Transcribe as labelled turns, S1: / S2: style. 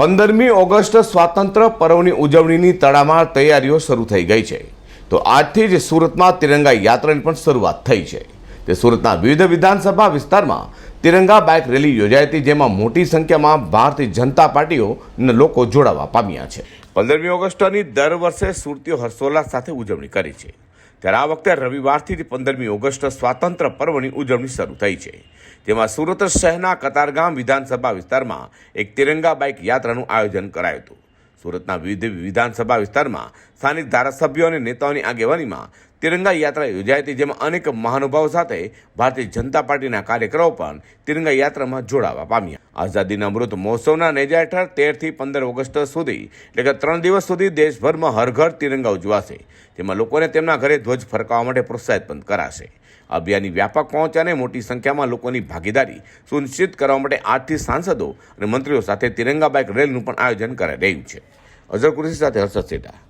S1: પંદરમી ઓગસ્ટ સ્વાતંત્ર્ય પર્વની ઉજવણીની તડામાર તૈયારીઓ શરૂ થઈ ગઈ છે. તો આજથી જ સુરતમાં તિરંગા યાત્રાની પણ શરૂઆત થઈ છે. તે સુરતના વિવિધ વિધાનસભા વિસ્તારમાં તિરંગા બાઇક રેલી યોજાઈ હતી, જેમાં મોટી સંખ્યામાં ભારતીય જનતા પાર્ટીઓના લોકો જોડાવા પામ્યા છે. પંદરમી ઓગસ્ટની દર વર્ષે સુરતીઓ હર્ષોલ્લાસ સાથે ઉજવણી કરી છે. ત્યારે આ વખતે રવિવારથી પંદરમી ઓગસ્ટ સ્વાતંત્ર્ય પર્વની ઉજવણી શરૂ થઈ છે. તેમાં સુરત શહેરના કતારગામ વિધાનસભા વિસ્તારમાં એક તિરંગા બાઇક યાત્રાનું આયોજન કરાયું હતું. સુરતના વિવિધ વિધાનસભા વિસ્તારમાં સ્થાનિક ધારાસભ્યો અને નેતાઓની આગેવાનીમાં તિરંગા યાત્રા યોજાઈ હતી, જેમાં અનેક મહાનુભાવ સાથે ભારતીય જનતા પાર્ટીના કાર્યકરો પણ તિરંગા યાત્રામાં જોડાવા પામ્યા. આઝાદીના અમૃત મહોત્સવના નેજા હેઠળ તેરથી પંદર ઓગસ્ટ સુધી, એટલે કે ત્રણ દિવસ સુધી દેશભરમાં હર ઘર તિરંગા ઉજવાશે, જેમાં લોકોને તેમના ઘરે ધ્વજ ફરકાવવા માટે પ્રોત્સાહિત પણ કરાશે. અભિયાનની વ્યાપક પહોંચ અને મોટી સંખ્યામાં લોકોની ભાગીદારી સુનિશ્ચિત કરવા માટે આઠથી સાંસદો અને મંત્રીઓ સાથે તિરંગા બાઇક રેલનું પણ આયોજન કરાઈ રહ્યું છે. અઝર કુરેશી સાથે હર્ષદ સેટા.